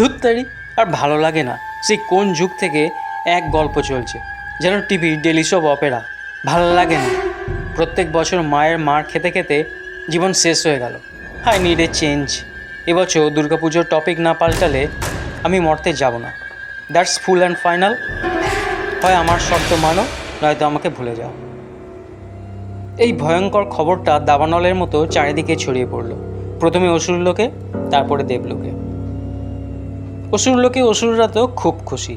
ধুত্তারি আর ভালো লাগে না। সেই কোন যুগ থেকে এক গল্প চলছে, যেন টিভি ডেলি সব অপেরা, ভালো লাগে না। প্রত্যেক বছর মায়ের মার খেতে খেতে জীবন শেষ হয়ে গেল। হাই নিড এ চেঞ্জ এবছর দুর্গাপুজোর টপিক না পাল্টালে আমি মরতে যাব না। That's full and final. হয় আমার শর্ত মানো, নয়তো আমাকে ভুলে যাও। এই ভয়ঙ্কর খবরটা দাবানলের মতো চারিদিকে ছড়িয়ে পড়ল। প্রথমে অসুরলোকে, তারপরে দেবলোকে। অসুরলোকে অসুররা তো খুব খুশি।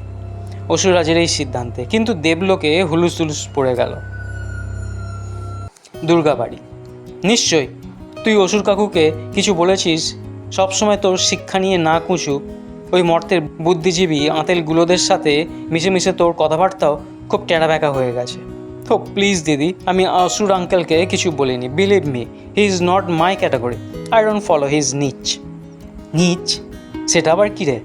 অসুররাজের এই সিদ্ধান্তে কিন্তু দেবলোকে হুলুস তুলুস পড়ে গেল। দুর্গাবাড়ি নিশ্চয় তুই অসুর কাকুকে কিছু বলেছিস? সবসময় তোর শিক্ষা নিয়ে না কুঁচু, ওই মর্তের বুদ্ধিজীবী আঁতেলগুলোদের সাথে মিশে মিশে তোর কথাবার্তাও খুব টেরা ব্যাকা হয়ে গেছে। তো প্লিজ দিদি, আমি অসুর আঙ্কেলকে কিছু বলিনি believe me he is not my category I don't follow his niche niche? সেটা আবার কী রে?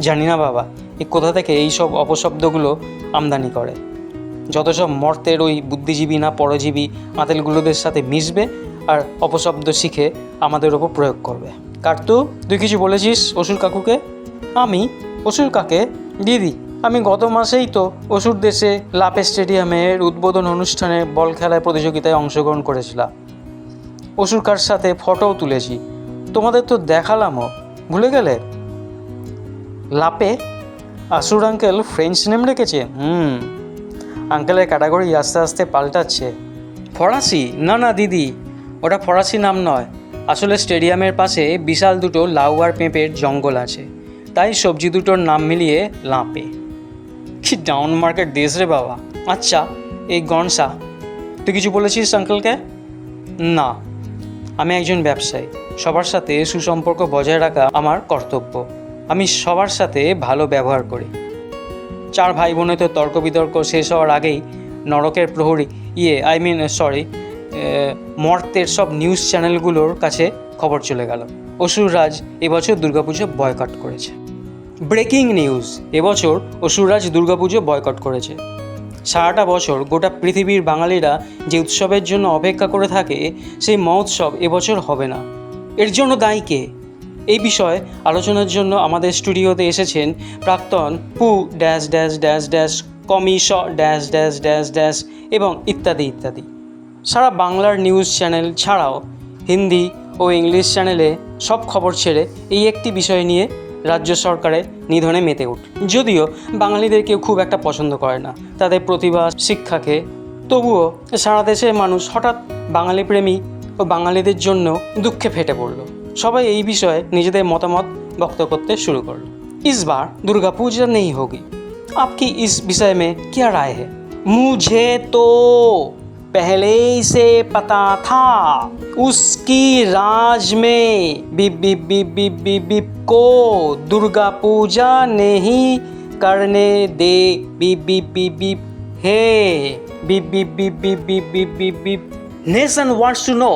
জানি না বাবা এই কোথা থেকে এই সব অপশব্দগুলো আমদানি করে? যত সব মর্তের ওই বুদ্ধিজীবী না পরজীবী আতেলগুলোদের সাথে মিশবে আর অপশব্দ শিখে আমাদের ওপর প্রয়োগ করবে। কার্তু, তুই কিছু বলেছিস অসুর কাকুকে? আমি? অসুর কাকে? দিদি, আমি গত মাসেই তো অসুর দেশে লাপে স্টেডিয়ামের উদ্বোধন অনুষ্ঠানে বল খেলায় প্রতিযোগিতায় অংশগ্রহণ করেছিলাম। অসুর অসুরকার সাথে ফটোও তুলেছি। তোমাদের তো দেখালামও, ভুলে গেলে? লাপে? আসুর আঙ্কেল ফ্রেঞ্চ নেম রেখেছে? হুম। আঙ্কেলের ক্যাটাগরি আস্তে আস্তে পাল্টাচ্ছে। ফরাসি? না না, দিদি, ওটা ফরাসি নাম নয়। আসলে স্টেডিয়ামের পাশে বিশাল দুটো লাউ আর পেঁপের জঙ্গল আছে। তাই সবজি দুটোর নাম মিলিয়ে লাপে। কি ডাউন মার্কেট দেশ রে বাবা। আচ্ছা এই গনসা, তুই কিছু বলেছিস আঙ্কেলকে না, আমি একজন ব্যবসায়ী। সবার সাথে সুসম্পর্ক বজায় রাখা আমার কর্তব্য। আমি সবার সাথে ভালো ব্যবহার করি। চার ভাই বোনে তো তর্ক বিতর্ক শেষ হওয়ার আগেই নরকের প্রহরী ইয়ে আই মিন সরি মর্তের সব নিউজ চ্যানেলগুলোর কাছে খবর চলে গেল। অসুররাজ এবছর দুর্গাপুজো বয়কট করেছে। ব্রেকিং নিউজ এবছর অসুররাজ দুর্গাপুজো বয়কট করেছে। সারাটা বছর গোটা পৃথিবীর বাঙালিরা যে উৎসবের জন্য অপেক্ষা করে থাকে, সেই মহোৎসব এবছর হবে না। এর জন্য দায়ী কে? এই বিষয়ে আলোচনার জন্য আমাদের স্টুডিওতে এসেছেন প্রাক্তন পু ড্যাশ ড্যাশ ড্যাশ ড্যাশ কমিশ, ড্যাশ ড্যাশ ড্যাশ ড্যাশ এবং ইত্যাদি ইত্যাদি। সারা বাংলার নিউজ চ্যানেল ছাড়াও হিন্দি ও ইংলিশ চ্যানেলে সব খবর ছেড়ে এই একটি বিষয় নিয়ে রাজ্য সরকারের নিধনে মেতে উঠ যদিও বাঙালিদের কেউ খুব একটা পছন্দ করে না। তাদের প্রতিভা শিক্ষাকে তবুও সারা দেশের মানুষ হঠাৎ বাঙালি প্রেমী ও বাঙালিদের জন্য দুঃখে ফেটে পড়ল। সবাই এই বিষয়ে নিজেদের মতামত ব্যক্ত করতে শুরু করলো इस बार दुर्गा पूजा नहीं होगी आपकी इस विषय में क्या राय है मुझे तो पहले ही से पता था उसकी राज में beep beep beep beep beep beep को दुर्गा पूजा नहीं करने दे बिप बिप बिप बिप हे beep beep beep beep beep beep beep beep nation wants to know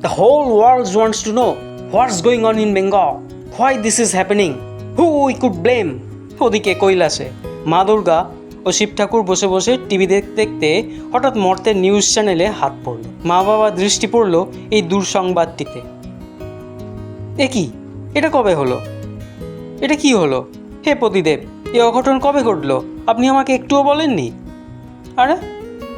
the whole world wants to know what's going on in bengal? Why this is happening who we could blame ওদিকে কৈলাসে মা দুর্গা ও শিব ঠাকুর বসে বসে TV দেখতে দেখতে হঠাৎ মর্তের news চ্যানেলে হাত পড়ল। মা বাবা দৃষ্টি পড়ল এই দুঃসংবাদটিতে। এ কি? এটা কবে হলো? এটা কি হলো? হে পতিদেব, এ অঘটন কবে ঘটলো? আপনি আমাকে একটুও বলেননি? আরে,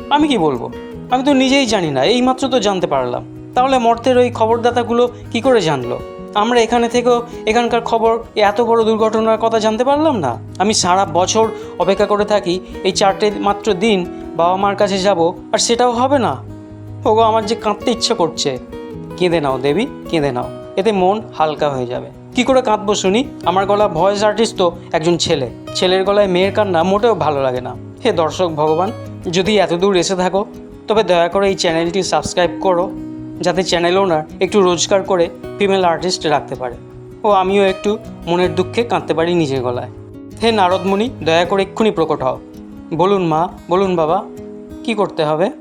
আমি কি বলব? আমি তো নিজেই জানি না, এইমাত্র তো জানতে পারলাম। তাহলে মর্তের ওই খবরদাতাগুলো কি করে জানলো? আমরা এখানে থেকেও এখানকার খবর এত বড় দুর্ঘটনার কথা জানতে পারলাম না? আমি সারা বছর অপেক্ষা করে থাকি, এই চারটে মাত্র দিন বাবা মার কাছে যাব, আর সেটাও হবে না। ওগো, আমার যে কাঁদতে ইচ্ছে করছে। কেঁদে নাও দেবী, কেঁদে নাও। এতে মন হালকা হয়ে যাবে। কি করে কাঁদবো শুনি? আমার গলা ভয়েস আর্টিস্ট তো একজন ছেলে। ছেলের গলায় মেয়ের কান্না মোটেও ভালো লাগে না। হে দর্শক ভগবান, যদি এত দূর এসে থাকো, তবে দয়া করে এই চ্যানেলটি সাবস্ক্রাইব করো। যাতে চ্যানেল ওনার একটু রোজগার করে ফিমেল আর্টিস্ট রাখতে পারে। ও আমিও একটু মনের দুঃখে কাঁদতে পারি নিজের গলায়। হে নারদমণি, দয়া করে এক্ষুনি প্রকট হও। বলুন মা, বলুন বাবা, কি করতে হবে?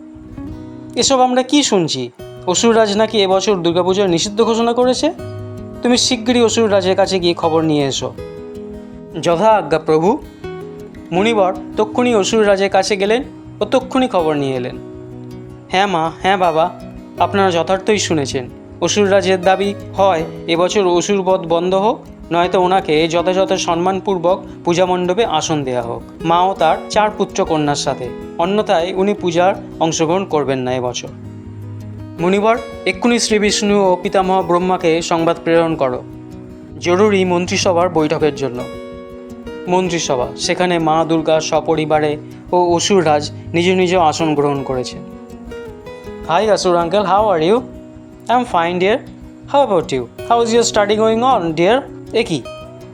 এসব আমরা কি শুনছি? অসুররাজ নাকি এবছর দুর্গাপুজোর নিষিদ্ধ ঘোষণা করেছে? তুমি শিগগিরই অসুররাজের কাছে গিয়ে খবর নিয়ে এসো। যথা আজ্ঞা প্রভু। মুনিবর তক্ষুনি অসুররাজের কাছে গেলেন ও তক্ষুনি খবর নিয়ে এলেন। হ্যাঁ মা হ্যাঁ বাবা। আপনারা যথার্থই শুনেছেন। অসুররাজের দাবি হয়, এবছর অসুরবধ বন্ধ হোক, নয়তো ওনাকে যথাযথ সম্মানপূর্বক পূজা মণ্ডপে আসন দেওয়া হোক। মাও তার চার পুত্র কন্যার সাথে। অন্যথায় উনি পূজার অংশগ্রহণ করবেন না এবছর। মুনিবর, এক্ষুনি শ্রী বিষ্ণু ও পিতামহ ব্রহ্মাকে সংবাদ প্রেরণ করো। জরুরি মন্ত্রিসভার বৈঠকের জন্য। মন্ত্রিসভা, সেখানে মা দুর্গা সপরিবারে ও অসুররাজ নিজ নিজ আসন গ্রহণ করেছেন। Asur uncle how are you I am fine dear how about you how is your study going on dear এ কি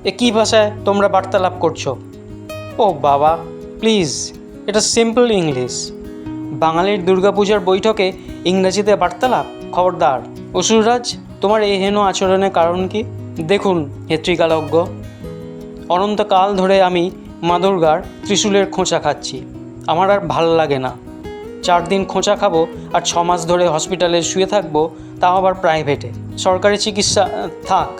এ কী ভাষায় তোমরা বার্তালাপ করছ ও বাবা প্লিজ এটা সিম্পল ইংলিশ বাঙালির দুর্গাপূজার বৈঠকে ইংরেজিতে বার্তালাপ খবরদার অসুররাজ তোমার এই হেন আচরণের কারণ কি দেখুন হে ত্রিকালজ্ঞ অনন্তকাল ধরে আমি মা দুর্গার ত্রিশূলের খোঁচা খাচ্ছি আমার আর ভালো লাগে না চার দিন খোঁচা খাব আর ছ মাস ধরে হসপিটালে শুয়ে থাকব, তাও আবার প্রাইভেটে। সরকারি চিকিৎসা থাক,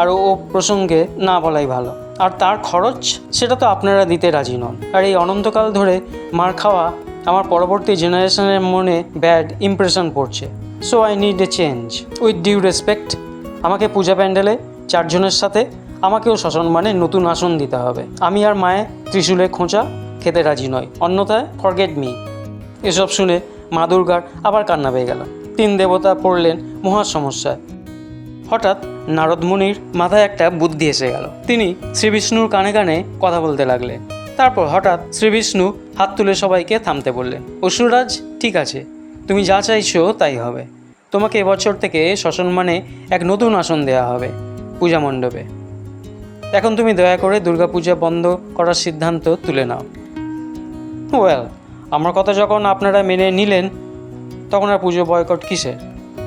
আর ও প্রসঙ্গে না বলাই ভালো। আর তার খরচ, সেটা তো আপনারা দিতে রাজি নন। আর এই অনন্তকাল ধরে মার খাওয়া আমার পরবর্তী জেনারেশনের মনে ব্যাড ইমপ্রেশন পড়ছে। So I need a change with due respect আমাকে পূজা প্যান্ডেলে চারজনের সাথে আমাকেও সসম্মানে নতুন আসন দিতে হবে। আমি আর মায়ে ত্রিশূলে খোঁচা খেতে রাজি নয় অন্যথায় ফরগেট মি এসব শুনে মা দুর্গার আবার কান্না পেয়ে গেল। তিন দেবতা পড়লেন মহা সমস্যায়। হঠাৎ নারদ মুনির মাথায় একটা বুদ্ধি এসে গেল। তিনি শ্রীবিষ্ণুর কানে কানে কথা বলতে লাগলেন। তারপর হঠাৎ শ্রীবিষ্ণু হাত তুলে সবাইকে থামতে বললেন, অসুররাজ, ঠিক আছে। তুমি যা চাইছো তাই হবে। তোমাকে এবছর থেকে শ্মশান মানে এক নতুন আসন দেওয়া হবে পূজা মণ্ডপে। এখন তুমি দয়া করে দুর্গাপূজা বন্ধ করার সিদ্ধান্ত তুলে নাও। ওয়েল আমার কথা যখন আপনারা মেনে নিলেন, তখন আর পুজো বয়কট কিসের?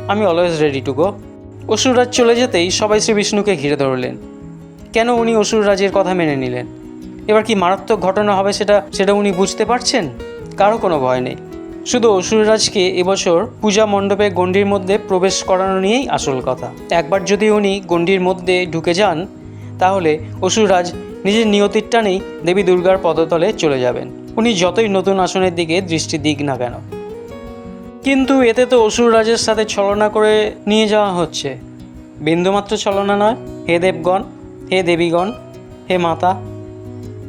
আমি অলওয়েজ রেডি টু গো অসুররাজ চলে যেতেই সবাই শ্রী বিষ্ণুকে ঘিরে ধরলেন। কেন উনি অসুররাজের কথা মেনে নিলেন? এবার কি মারাত্মক ঘটনা হবে সেটা সেটা উনি বুঝতে পারছেন? কারও কোনো ভয় নেই। শুধু অসুররাজকে এবছর পূজা মণ্ডপে গণ্ডির মধ্যে প্রবেশ করানো নিয়েই আসল কথা। একবার যদি উনি গণ্ডির মধ্যে ঢুকে যান, তাহলে অসুররাজ নিজের নিয়তির টানেই দেবী দুর্গার পদতলে চলে যাবেন। উনি যতই নতুন আসনের দিকে দৃষ্টি দিক না কেন। কিন্তু এতে তো অসুররাজের সাথে ছলনা করে নিয়ে যাওয়া হচ্ছে। বিন্দুমাত্র ছলনা নয়, হে দেবগণ, হে দেবীগণ, হে মাতা।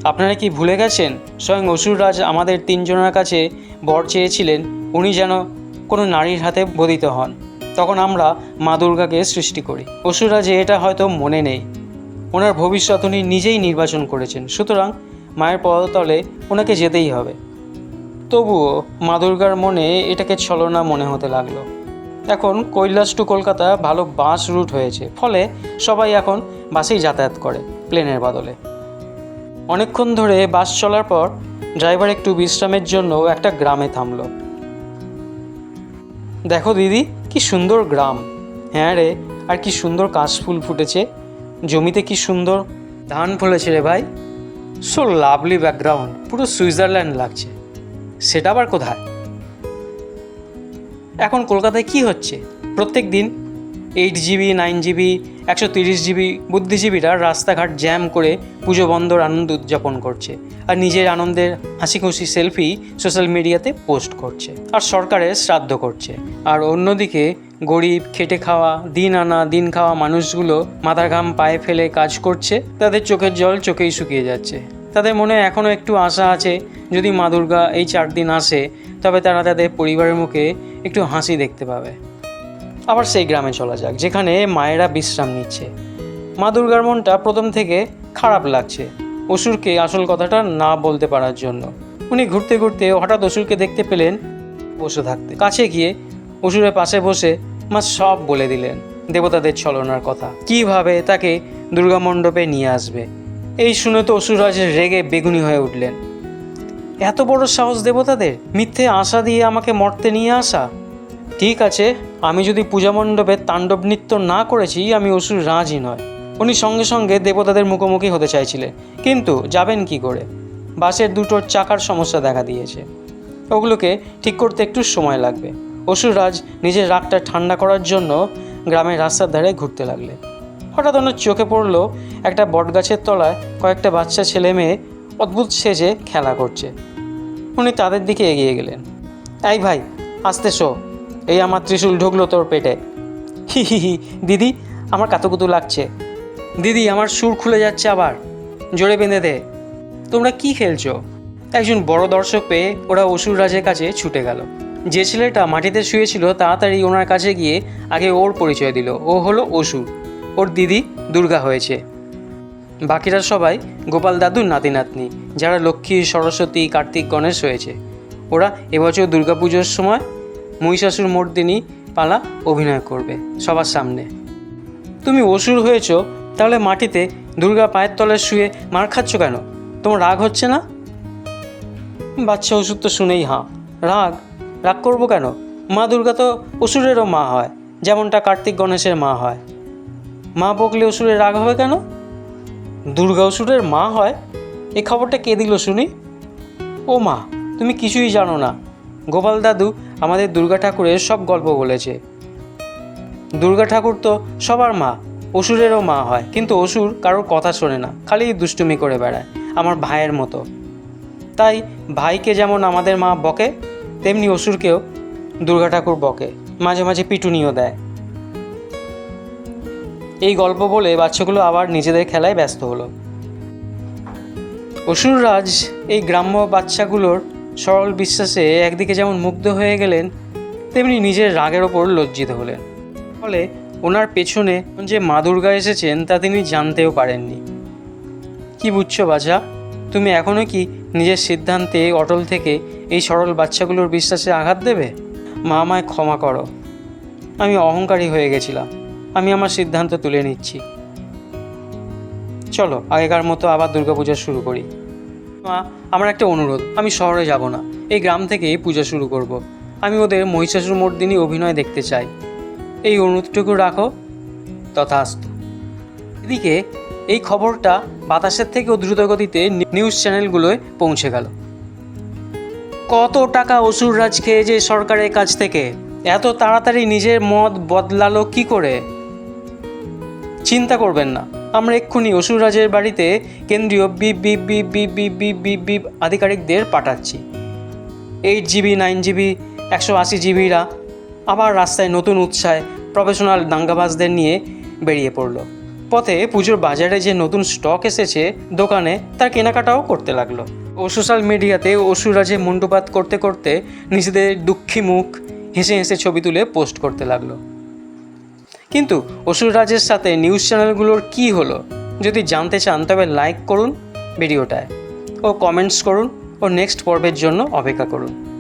আপনারা কি ভুলে গেছেন, স্বয়ং অসুররাজ আমাদের তিনজনের কাছে বর চেয়েছিলেন, উনি যেন কোনো নারীর হাতে বদিত হন। তখন আমরা মা দুর্গাকে সৃষ্টি করি। অসুররাজে এটা হয়তো মনে নেই। ওনার ভবিষ্যৎ উনি নিজেই নির্বাচন করেছেন। সুতরাং মায়ের পদতলে ওনাকে যেতেই হবে। তবুও মা দুর্গার মনে এটাকে ছলনা মনে হতে লাগল। এখন কৈলাস টু কলকাতা ভালো বাস রুট হয়েছে, ফলে সবাই এখন বাসেই যাতায়াত করে প্লেনের বদলে। অনেকক্ষণ ধরে বাস চলার পর ড্রাইভার একটু বিশ্রামের জন্য একটা গ্রামে থামল। দেখো দিদি, কি সুন্দর গ্রাম। হ্যাঁ রে, আর কি সুন্দর কাশফুল ফুটেছে। জমিতে কি সুন্দর ধান ফলেছে রে ভাই। সো লাভলি ব্যাকগ্রাউন্ড পুরো সুইজারল্যান্ড লাগছে। সেটা আবার কোথায়? এখন কলকাতায় কি হচ্ছে? প্রত্যেক দিন এইট জিবি নাইন জিবি একশো তিরিশ জিবি বুদ্ধিজীবীরা রাস্তাঘাট জ্যাম করে পুজো বন্দর আনন্দ উদযাপন করছে আর নিজের আনন্দের হাসি খুশি সেলফি সোশ্যাল মিডিয়াতে পোস্ট করছে আর সরকারের শ্রাদ্ধ করছে। আর অন্যদিকে গরিব, খেটে খাওয়া, দিন আনা, দিন খাওয়া মানুষগুলো মাথার ঘাম পায়ে ফেলে কাজ করছে, তাদের চোখের জল চোখেই শুকিয়ে যাচ্ছে। তাদের মনে এখনও একটু আশা আছে, যদি মা দুর্গা এই চার দিন আসে, তবে তারা তাদের পরিবারের মুখে একটু হাসি দেখতে পাবে। আবার সেই গ্রামে চলা যাক, যেখানে মায়েরা বিশ্রাম নিচ্ছে। মা দুর্গার মনটা প্রথম থেকে খারাপ লাগছে অসুরকে আসল কথাটা না বলতে পারার জন্য। উনি ঘুরতে ঘুরতে হঠাৎ অসুরকে দেখতে পেলেন, বসে থাকতে। কাছে গিয়ে অসুরের পাশে বসে মা সব বলে দিলেন, দেবতাদের ছলনার কথা। কীভাবে তাকে দুর্গা মণ্ডপে নিয়ে আসবে? এই শুনে তো অসুররাজ রেগে বেগুনি হয়ে উঠলেন। এত বড় সাহস দেবতাদের? মিথ্যে আশা দিয়ে আমাকে মর্তে নিয়ে আসা? ঠিক আছে, আমি যদি পূজা মণ্ডপে তাণ্ডব নৃত্য না করেছি, আমি অসুর রাজই নয়। উনি সঙ্গে সঙ্গে দেবতাদের মুখোমুখি হতে চাইছিলেন। কিন্তু যাবেন কি করে? বাসের দুটোর চাকার সমস্যা দেখা দিয়েছে। ওগুলোকে ঠিক করতে একটু সময় লাগবে। অসুররাজ নিজের রাগটা ঠান্ডা করার জন্য গ্রামের রাস্তার ধারে ঘুরতে লাগলেন হঠাৎ ওনার চোখে পড়ল একটা বটগাছের তলায় কয়েকটা বাচ্চা ছেলে মেয়ে অদ্ভুত সেজে খেলা করছে। উনি তাদের দিকে এগিয়ে গেলেন। এই ভাই, আসতে শো। এই আমার ত্রিশূল ঢুকলো তোর পেটে। হি হি হি, দিদি, আমার কাতুকুতু লাগছে। দিদি, আমার সুর খুলে যাচ্ছে আবার। জোরে বেঁধে দে। তোমরা কি খেলছো? একজন বড় দর্শক পেয়ে ওরা অসুর রাজের কাছে ছুটে গেল। যে ছেলেটা মাটিতে শুয়েছিল তাড়াতাড়ি ওনার কাছে গিয়ে আগে ওর পরিচয় দিল। ও হলো অসুর। ওর দিদি দুর্গা হয়েছে। বাকিরা সবাই গোপাল দাদুর নাতি নাতনি যারা লক্ষ্মী, সরস্বতী, কার্তিক, গণেশ হয়েছে। ওরা এবছর দুর্গাপুজোর সময় মহিষাসুর মর্দিনী পালা অভিনয় করবে সবার সামনে। তুমি অসুর হয়েছ, তাহলে মাটিতে দুর্গা পায়ের তলায় শুয়ে মার খাচ্ছ কেন? তোমার রাগ হচ্ছে না? বাচ্চা অসুর তো শুনেই হাঁ। রাগ? রাগ করব কেন? মা দুর্গা তো অসুরেরও মা হয়, যেমনটা কার্তিক গণেশের মা হয়। মা বকলে অসুরের রাগ হবে কেন? দুর্গা অসুরের মা হয়? এ খবরটা কে দিল শুনি? ও মা, তুমি কিছুই জানো না। গোপাল দাদু আমাদের দুর্গা ঠাকুরের সব গল্প বলেছে। দুর্গা ঠাকুর তো সবার মা, অসুরেরও মা হয়, কিন্তু অসুর কারোর কথা শোনে না, খালি দুষ্টুমি করে বেড়ায়, আমার ভাইয়ের মতো। তাই ভাইকে যেমন আমাদের মা বকে, তেমনি অসুরকেও দুর্গা ঠাকুর বকে, মাঝে মাঝে পিটুনিও দেয়। এই গল্প বলে বাচ্চাগুলো আবার নিজেদের খেলায় ব্যস্ত হলো। অসুররাজ এই গ্রাম্য বাচ্চাগুলোর সরল বিশ্বাসে একদিকে যেমন মুগ্ধ হয়ে গেলেন, তেমনি নিজের রাগের ওপর লজ্জিত হলেন। ফলে ওনার পেছনে যে মা দুর্গা এসেছেন, তা তিনি জানতেও পারেননি। কি বুঝছ বাছা? তুমি এখনও কি নিজের সিদ্ধান্তে অটল থেকে এই সরল বাচ্চাগুলোর বিশ্বাসে আঘাত দেবে? মা আমায় ক্ষমা করো। আমি অহংকারী হয়ে গেছিলাম। আমি আমার সিদ্ধান্ত তুলে নিচ্ছি। চলো, আগেকার মতো আবার দুর্গাপূজা শুরু করি। মা, আমার একটা অনুরোধ, আমি শহরে যাব না। এই গ্রাম থেকেই পূজা শুরু করব। আমি ওদের মহিষাসুর মর্দিনী অভিনয় দেখতে চাই। এই অনুরোধটুকু রাখো। তথাস্তু। এদিকে, এই খবরটা বাতাসের থেকেও দ্রুতগতিতে নি- নিউজ চ্যানেলগুলোয় পৌঁছে গেল। কত টাকা অসুর অসুররাজ খেয়েছে সরকারের কাছ থেকে? এত তাড়াতাড়ি নিজের মত বদলালো কি করে? চিন্তা করবেন না। আমরা এক্ষুনি অসুররাজের বাড়িতে কেন্দ্রীয় beep beep beep beep beep beep beep beep আধিকারিকদের পাঠাচ্ছি। এইট জিবি নাইন জিবি একশো আশি জিবিরা আবার রাস্তায় নতুন উৎসাহে প্রফেশনাল দাঙ্গাবাজদের নিয়ে বেরিয়ে পড়ল। পথে পুজোর বাজারে যে নতুন স্টক এসেছে, দোকানে তার কেনাকাটাও করতে লাগল। ও সোশ্যাল মিডিয়াতে অসুরাজে মুন্ডুপাত করতে করতে নিজেদের দুঃখী মুখ হেসে হেসে ছবি তুলে পোস্ট করতে লাগল। কিন্তু অসুর রাজের সাথে নিউজ চ্যানেলগুলোর কি হলো? যদি জানতে চান, তবে লাইক করুন ভিডিওটায়। ও কমেন্টস করুন ও নেক্সট পর্বের জন্য অপেক্ষা করুন।